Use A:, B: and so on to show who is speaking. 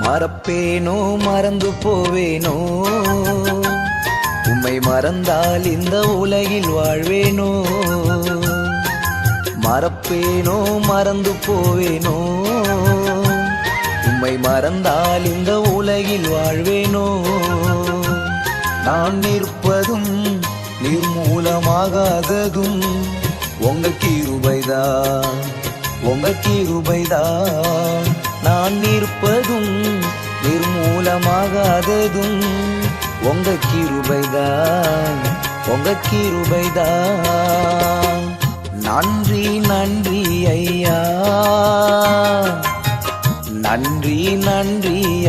A: மறப்பேனோ மறந்து போவேனோ? உம்மை மறந்தால் இந்த உலகில் வாழ்வேனோ? மறப்பேனோ மறந்து போவேனோ? உம்மை மறந்தால் இந்த உலகில் வாழ்வேனோ? நான் நிற்பதும் நிர்மூலமாகாததும் உங்க கிருபைதான் உங்க கிருபைதான். நான் நிற்பதும் நிர்மூலமாகாததும் உங்க கிருபைதான் உங்க கிருபைதான். நன்றி நன்றி ஐயா. நன்றி நன்றி